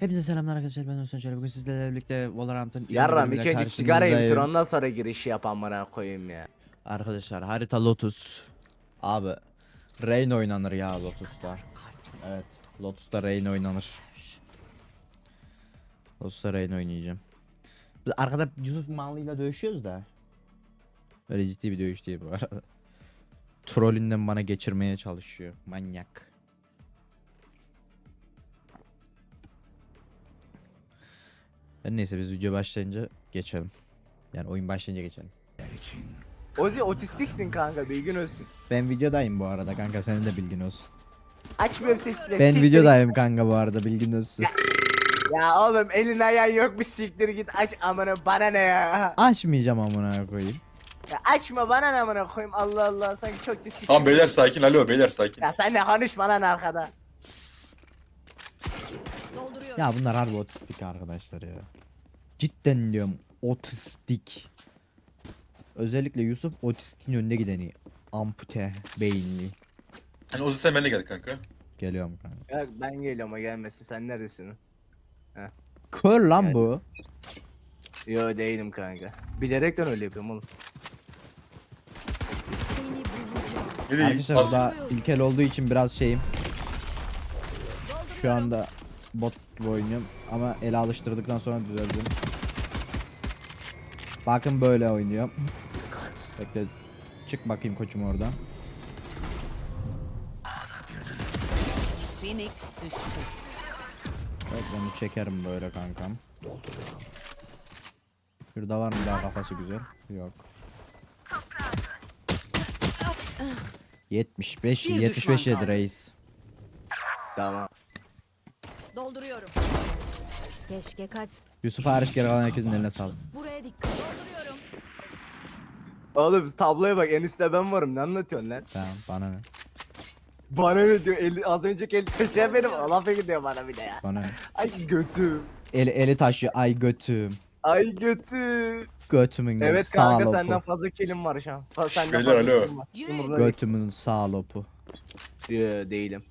Hepinize selamlar arkadaşlar ben Özcan Çelebi. Bugün sizlerle birlikte Valorant'ın Yarram ilk önce sigara karşınızdayım. yiyip ondan sonra girişi yap amına koyayım ya. Arkadaşlar harita Lotus. Abi Rain oynanır ya Lotus'ta. Evet Lotus'ta Rain oynanır. Lotus'ta Rain oynayacağım. Biz arkada Yusuf Manlı'yla dövüşüyoruz da. Öyle ciddi bir dövüş değil bu arada. Trollünden bana geçirmeye çalışıyor. Manyak. Her neyse biz video başlayınca geçelim. Yani oyun başlayınca geçelim. Ozi otistiksin kanka bilgin olsun. Ben videodayım bu arada kanka senin de bilgin olsun. Açmıyorum sesini. Ben videodayım kanka bu arada bilgin olsun. git. Ya oğlum elin ayağın yok bir siktir git aç amına bana ne ya. Açmayacağım amına koyayım. ya açma bana ne amına koyayım Allah Allah sanki çok da siktir. Tamam beyler sakin alo beyler sakin. Ya sen de konuşma lan arkada. Dolduruyorum. Ya bunlar harbi otistik arkadaşlar ya. Cidden diyorum otistik. Özellikle Yusuf otistin önde gideni. Ampute beyinli. Hani Ozi sen benimle gel kanka. Geliyorum kanka. Ya ben geliyorum o gelmesi sen neredesin? Kör lan Yani- bu. Yo değilim kanka. Bilerekten öyle yapıyorum oğlum. Seni bulacağım. Ne diyeyim? Arkadaşlar burada ilkel olduğu için biraz şeyim. Şu anda bot gibi oynuyorum ama ele alıştırdıktan sonra düzeldim. Bakın böyle oynuyorum. Bekle. Çık bakayım koçum oradan. Phoenix düştü. Evet onu çekerim böyle kankam. Şurada var mı daha kafası güzel? Yok. 75 Bir 75 düşman yedi kaldı. reis. Tamam. Dolduruyorum. Keşke kaç. Yusuf hariç geri kalan herkesin eline sağlık. Buraya dikkat. Dolduruyorum. Oğlum tabloya bak en üstte ben varım ne anlatıyorsun lan? Tamam bana ne? Bana ne diyor el, az önceki el peçe benim laf gidiyor bana bir de ya. Bana ne? Ay götüm. Eli, eli taşıyor ay götüm. Ay götüm. Götümün Evet sağ kanka lopu. senden fazla kilim var şu an. Fa senden Beyler, fazla alo. kilim var. Yürü. Umurumda değil. Götümün sağ lopu. Yo, değilim.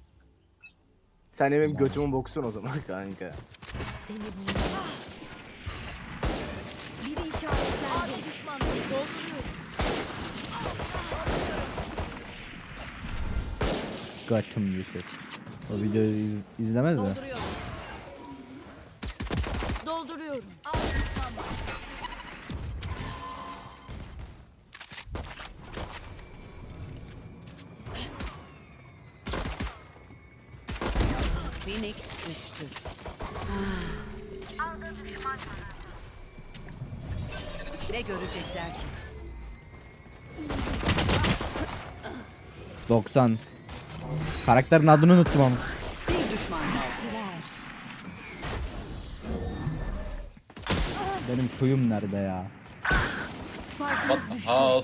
Sen de benim götümün boksun o zaman kanka. Seni bulacağım. Biri işaretlendi. Düşman. Götüm Yusuf. O videoyu iz, izlemez mi? Dolduruyorum. Dolduruyorum. 90. Karakterin adını unuttum ama. Bir düşman. Benim suyum nerede ya? Spike'ımız düştü. al.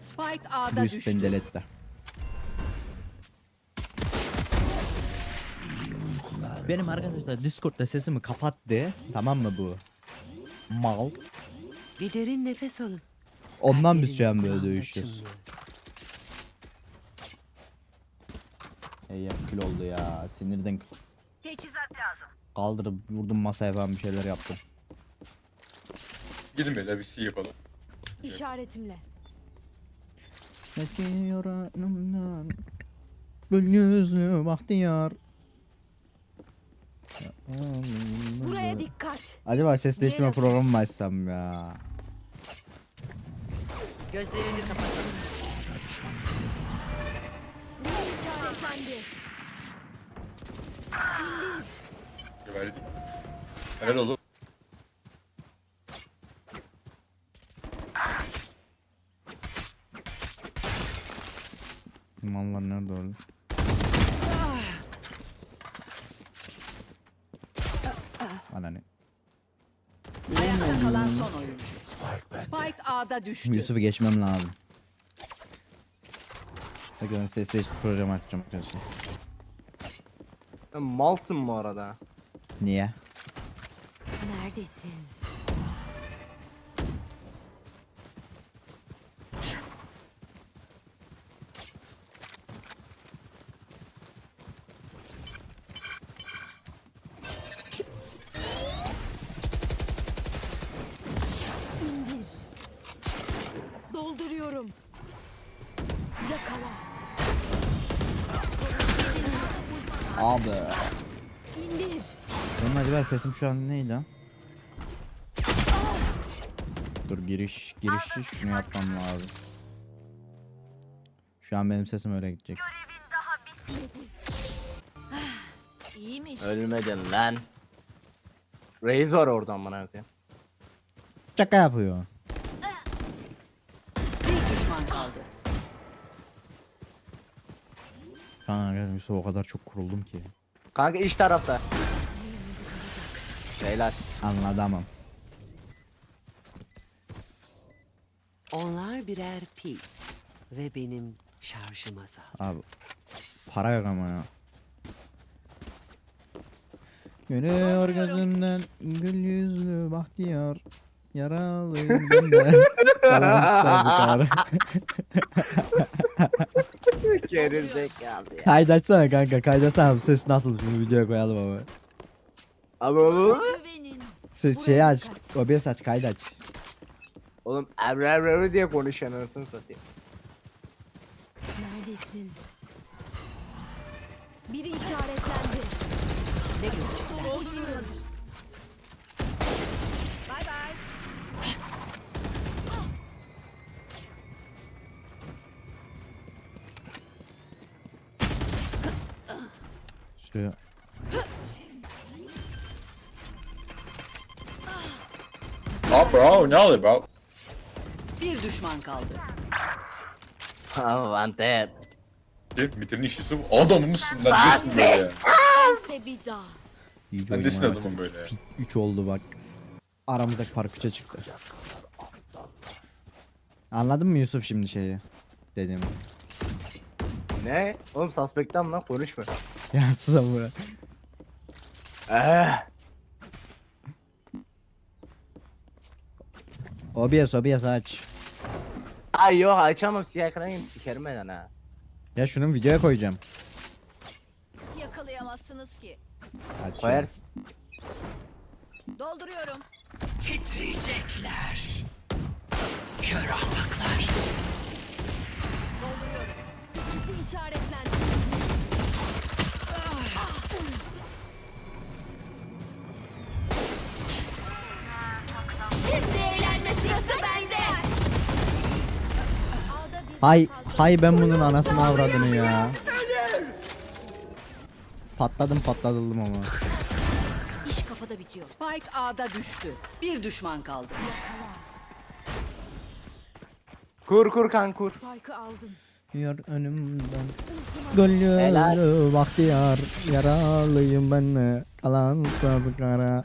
Spike A'da Yusuf düştü. beni delette. Benim arkadaşlar Discord'da sesimi kapattı. Tamam mı bu? Mal. Bir derin nefes alın. Ondan biz şu an böyle dövüşüyoruz. Ey ya, kül oldu ya. Sinirden kül. Teçhizat lazım. Kaldırıp vurdum masaya falan bir şeyler yaptım. Gidin beyler bir şey yapalım. İşaretimle. Geçiyor önümden Gül yüzlü bahtiyar Buraya dikkat. Acaba ses değiştirme programı mı açsam ya? Gözlerini kapatın. İşaretlendi. Verdik. Helal oğlum. Mallar nerede oğlum? Bana ne? Ayakta kalan son oyun. Spike A'da düştü. Yusuf'u geçmem lazım. Bakın ses değiştirme programı açacağım arkadaşlar. Sen malsın bu arada. Niye? Neredesin? İndir. Benim acaba sesim şu an neydi lan? Dur giriş girişi şunu yapmam lazım. Şu an benim sesim öyle gidecek. İyiymiş. Ölmedin lan. Raze var oradan bana koyayım. Şaka yapıyor. Bir düşman kaldı. Kanka o kadar çok kuruldum ki. Kanka iç tarafta. Beyler. Anlatamam. Onlar birer pil ve benim şarjım azal. Abi para yok ama ya. Gülüyor gözümden gül yüzlü bahtiyar Yaralıyım ben de Kalan Gerizekalı ya. Kaydaçsana kanka kaydaçsana bu ses nasıl şunu videoya koyalım ama Abi oğlum. Güvenin. Ses şeyi aç OBS aç kaydaç Oğlum evre evre diye konuşan anasını satayım. Neredesin? Biri işaretlendi. Ne görecekler? İşte Aa bro ne oluyor bro? Bir düşman kaldı. Avante. Bitirin iş Yusuf. Adam mısın lan? Nesin böyle ya? Bense bir daha. iyice Ben oyun nesin böyle ya? 3 oldu bak Aramızdaki fark 3'e çıktı Anladın mı Yusuf şimdi şeyi Dediğimi Ne? Oğlum suspect'tan lan konuşma. Ya sus ama Eh. OBS OBS aç Ay yok açamam siyah ekran gibi sikerim ben ha. Ya şunu videoya koyacağım Yakalayamazsınız ki. Aç Koyarsın. Dolduruyorum. Titriyecekler. Kör ahmaklar. Dolduruyorum. Bizi işaretlendi. Şimdi eğlenme sırası bende. Hay hay ben bunun anasını avradını ya. Patladım patladım ama. İş kafada bitiyor. Spike A'da düştü. Bir düşman kaldı. Kur kur kan kur. Spike'ı aldım. Yar önümden. Helal. Gönlü bahtiyar. Yaralıyım ben de. Kalan sazı kara.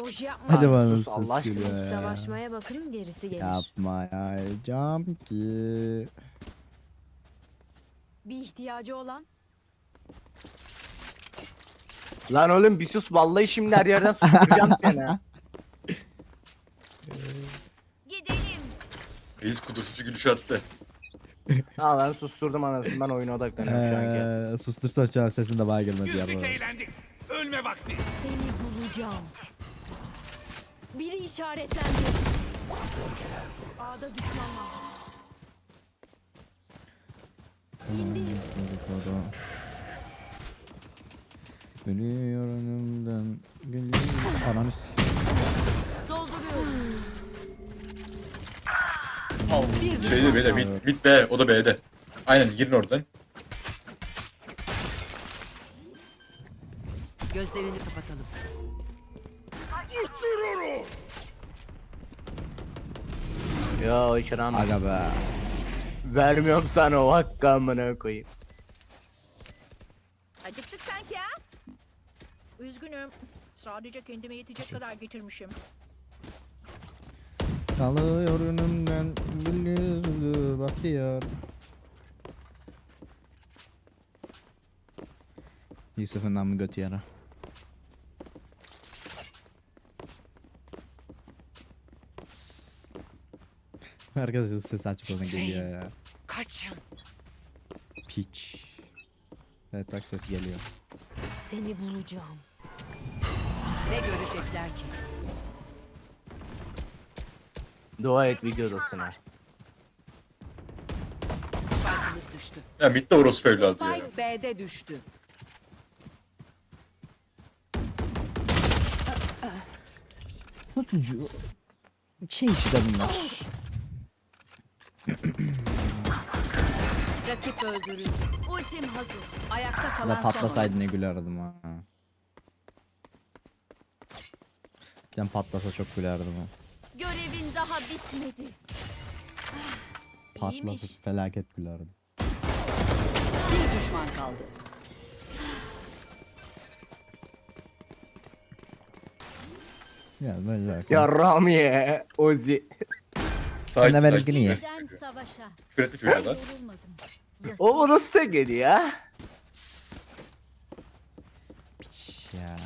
Boş yapma. Hadi bana sus, sus Allah aşkına. Savaşmaya bakın gerisi gelir. Yapmayacağım ki. Bir ihtiyacı olan Lan oğlum bir sus vallahi şimdi her yerden susturacağım seni. ha. gidelim. Reis kudurtucu gülüş attı. Ha ben susturdum anasını ben oyuna odaklanıyorum şu anki. Ee, sustursan şu an sesin de bana gelmedi ya. Güldük eğlendik. Ölme vakti. Seni bulacağım. Biri işaretlendi. A'da düşman var. İndir. Gülüyor önümden. Gülüyor. Ananı s- Şeyde B'de mid, mid B o da B'de. Aynen girin oradan. Gözlerini kapatalım. Yo içiram. Aga be. Vermiyorum sana o hakkı amına koyayım. Acıktık sanki ha? Üzgünüm. Sadece kendime yetecek kadar getirmişim. Çalıyor önümden. Yüzlü bahtiyar. Yusuf'un namı götü yara. Arkadaşlar ses açık olsun geliyor ya. Kaçın. Piç. Evet bak ses geliyor. Seni bulacağım. Ne görecekler ki? Dua et videodasına. Spike'ımız düştü. Ya mid de orospu evladı ya. Spike B'de düştü. Tutucu. Şey işte bunlar. Rakip öldürüldü. Ultim hazır. Ayakta kalan La patlasaydı ne gülerdim ha. Sen patlasa çok gülerdim ha. Görevin daha bitmedi. Patlasa felaket gülerdim. Bir düşman kaldı. Ya böyle Ya Ramiye. Ozi. Sen de Sakin benimkini sakin. ye. Yeniden savaşa. Küfür etme çocuğa lan. Yorulmadım. O nasıl tek yedi ya? Piç ya.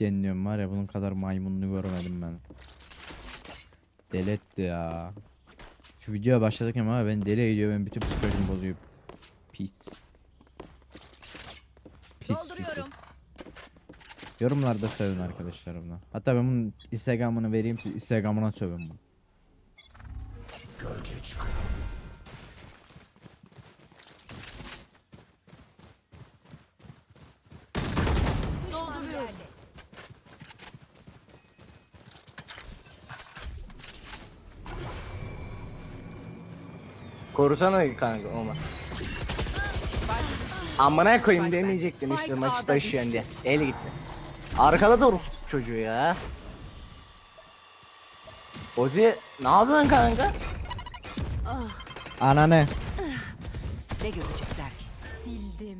Deniyorum var ya bunun kadar maymununu görmedim ben. Deli etti ya. Şu videoya başladık ama ben deli ediyor ben bütün psikolojimi bozuyor. Pis. Pis Dolduruyorum. Yorumlarda sövün arkadaşlar bunu. Hatta ben bunun Instagram'ını vereyim siz Instagram'ına sövün bunu. Korusana kanka Oma. Amına koyayım demeyecektim işte maçı taşıyan diye. El gitti. Arkada da Rus çocuğu ya. Ozi ne yapıyorsun kanka? Ananı. Ne görecekler ki? Sildim.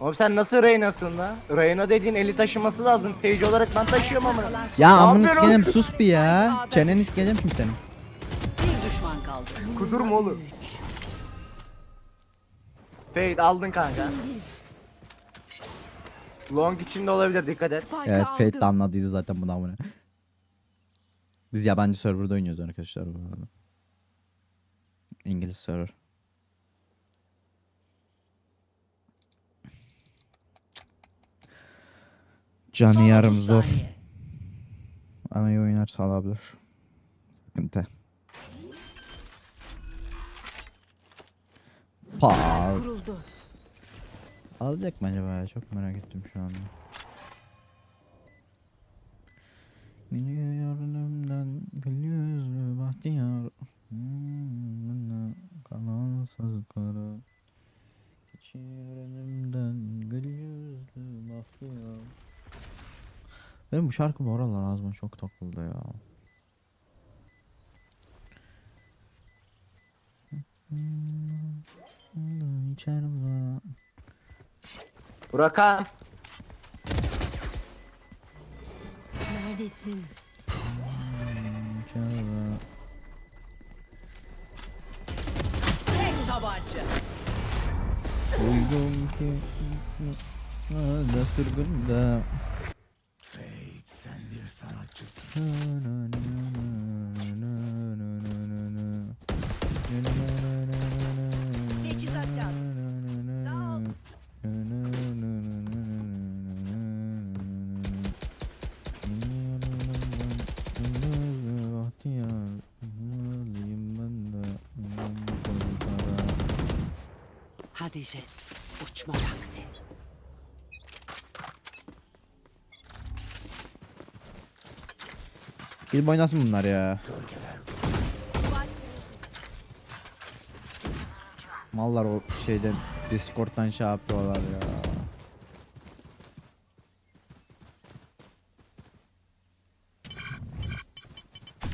Oğlum sen nasıl Reyna'sın la? Reyna dediğin eli taşıması lazım. Seyirci olarak ben taşıyorum ama. Ya Ne amına yapıyorsun oğlum? sus bir ya. Çeneni gelin mi senin? Kudurma oğlum. Fade aldın kanka. Long içinde olabilir dikkat et. Evet. Fate de anladıydı zaten bunu amına. Biz yabancı serverda oynuyoruz arkadaşlar bu arada. İngiliz server. Canı yarım 30 zor. Ama iyi oynar sağlayabilir. Sıkıntı. Pa Kuruldu. alacak mı acaba ya? Çok merak ettim şu anda. Gidiyor önümden gül yüzlü bahtiyar Hmm, kalan sazları Geçiyor önümden gül yüzlü bahtiyar Benim bu şarkı bu aralar ağzıma çok takıldı ya. İçerim Burak'a Neredesin? içerim Tek tabanca. Duydum ki da sürgünde Teçhizat Jet. Uçma vakti. Gidip oynasın bunlar ya. Mallar o şeyden Discord'dan şey yapıyorlar ya.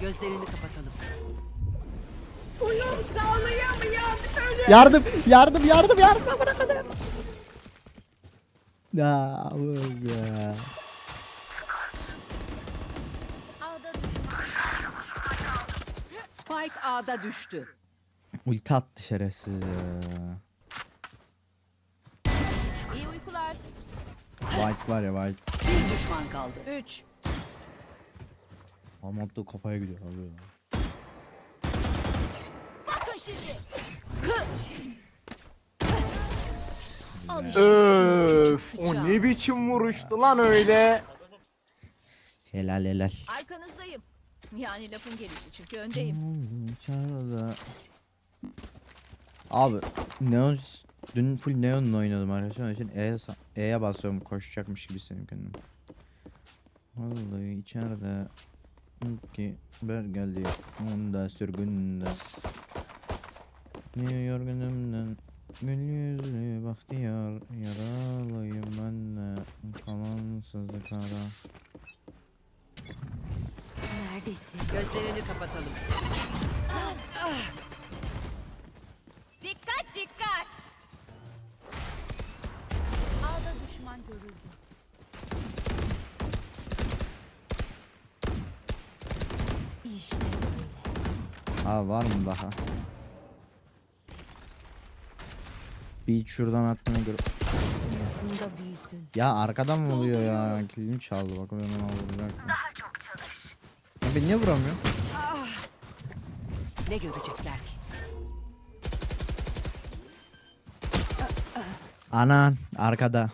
Gözlerini kapatalım. Yardım, yardım, yardım, yardım. Amına koyayım. Ya ya. Spike A'da düştü. Ulti attı şerefsiz ya. İyi uykular. White var ya White. Bir düşman kaldı. 3. Almadı kafaya gidiyor alıyor. Bakın şimdi. Al Öf, o ne biçim vuruştu lan öyle. Helal helal. Arkanızdayım. Yani lafın gelişi çünkü öndeyim. Çağla. Abi Neon dün full Neon'la oynadım arkadaşlar. Onun için E'ye, sa- E'ye basıyorum koşacakmış gibi hissediyorum kendimi. Vallahi içeride ki ber geldi onda sürgünde Niye yorgunumdan Gül yüzlü bahtiyar Yaralıyım ben de Kalan sızı kara Neredesin? Gözlerini kapatalım. Dikkat dikkat. Ağda düşman görüldü. İşte böyle. Ha var mı daha? Bir şuradan attığına göre. Ya arkadan mı oluyor ya? Kilimi çaldı bak ben ona vuracak. Daha çok çalış. Ya ben niye vuramıyorum? Ne görecekler ki? Anan arkada.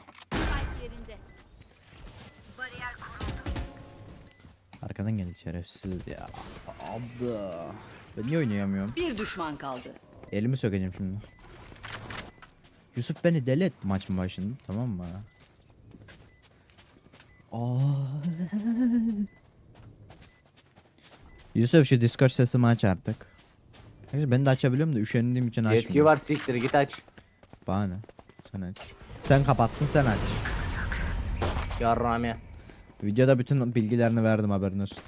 Arkadan geldi şerefsiz ya. Abi. Ben niye oynayamıyorum? Bir düşman kaldı. Elimi sökeceğim şimdi. Yusuf beni deli etti maçın başında tamam mı? Aa. Yusuf şu Discord sesimi aç artık. Neyse ben de açabiliyorum da üşendiğim için açmıyorum. Yetki var siktir git aç. Bana? Sen aç. Sen kapattın sen aç. Yarram ya. Videoda bütün bilgilerini verdim haberin olsun.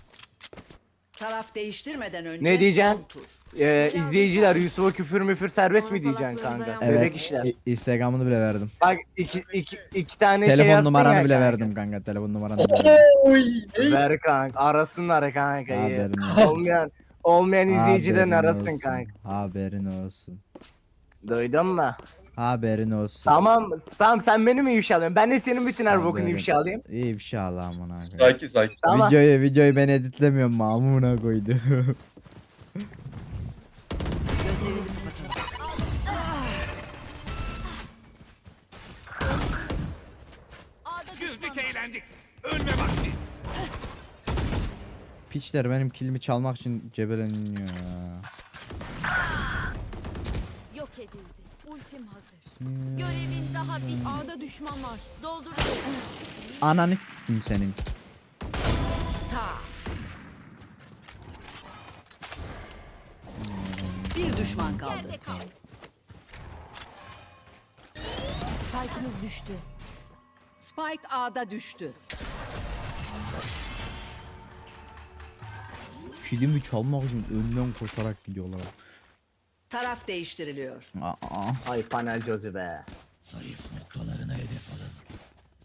Taraf değiştirmeden önce Ne diyeceksin? son tur. Ee, izleyiciler Yusuf'a küfür müfür serbest mi diyeceksin kanka? Bebek işler. i- Instagram'ını bile verdim. Bak iki, iki, iki tane şey Telefon yaptın numaranı ya bile kanka. verdim kanka. Telefon numaranı bile verdim. Oy. ne? Ver kanka arasınlar kanka. iyi. Haberin olsun. olmayan olmayan izleyicilerin Haberin arasın olsun. kanka. Haberin olsun. Duydun mu? Haberin olsun. Tamam tamam sen beni mi ifşalıyorsun? Ben de senin bütün her bokunu Haberin- ifşalayayım. İyi bir şey Allah amına koyayım. Sakin sakin. Tamam. Videoyu videoyu ben editlemiyorum mu amına koydu. Güldük eğlendik. Ölme vakti. Piçler benim kilimi çalmak için cebeleniyor ya. Yok edildi. Ultim hazır. Görevin daha bitmedi. Ağda düşman var. Dolduruyorum. Ananı s**tim senin. Bir düşman kaldı. Yerde kal. Spike'ımız düştü. Spike A'da düştü. Kilimi çalmak için önden koşarak gidiyorlar. Taraf değiştiriliyor. Aa. Ay panel Jozi be. Zayıf noktalarına hedef alın.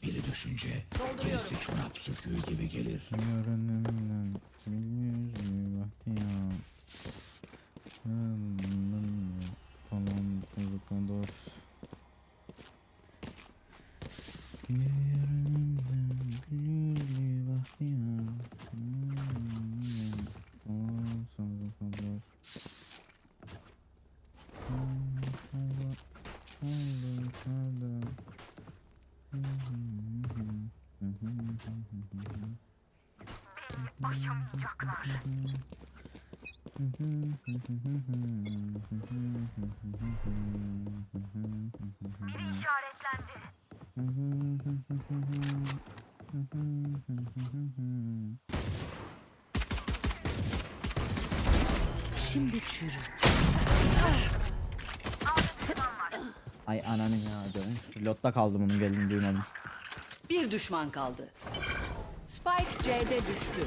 Biri düşünce gerisi çorap söküğü gibi gelir. Şimdi çürü. Ay ananın ya canım. Lotta kaldım onun geldiğini duymadım. Bir düşman kaldı. C'de düştü.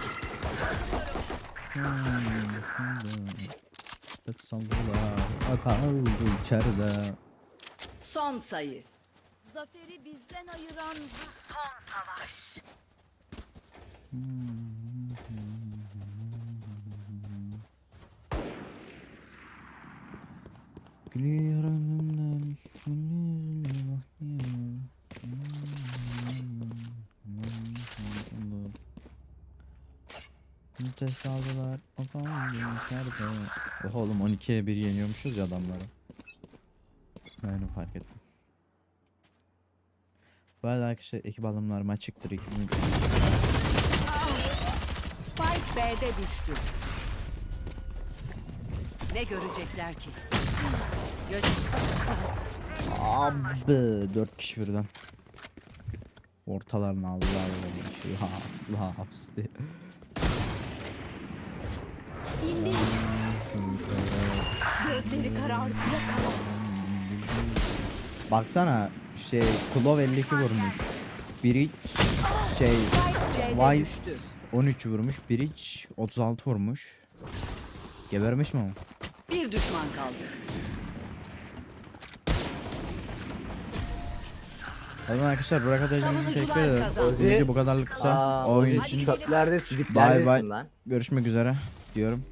Tık saldılar. Kaldı içeride. Son sayı. Zaferi bizden ayıran Gülüyor önümden. Vites aldılar. O kaldı içeride. Oha oğlum 12'ye 1 yeniyormuşuz ya adamları. Ben fark ettim. Bu arada arkadaşlar ekip alımlarım açıktır. Ekibim Spike B'de düştü. Ne görecekler ki? Göz Abi 4 kişi birden. Ortalarını aldılar böyle şey haps haps diye. İndi. Gözleri karardı. Yakala. Baksana şey Klov 52 vurmuş. Biri şey Vice düştü. 13 vurmuş. Bridge 36 vurmuş. Gebermiş mi o? Bir düşman kaldı. O zaman arkadaşlar Burak Savunucular teşekkür ederim. kazandı. Bu kadarlık kısa. Aa, oyun için çöplerdesin, Bye diplerdesin bye. lan. görüşmek üzere diyorum.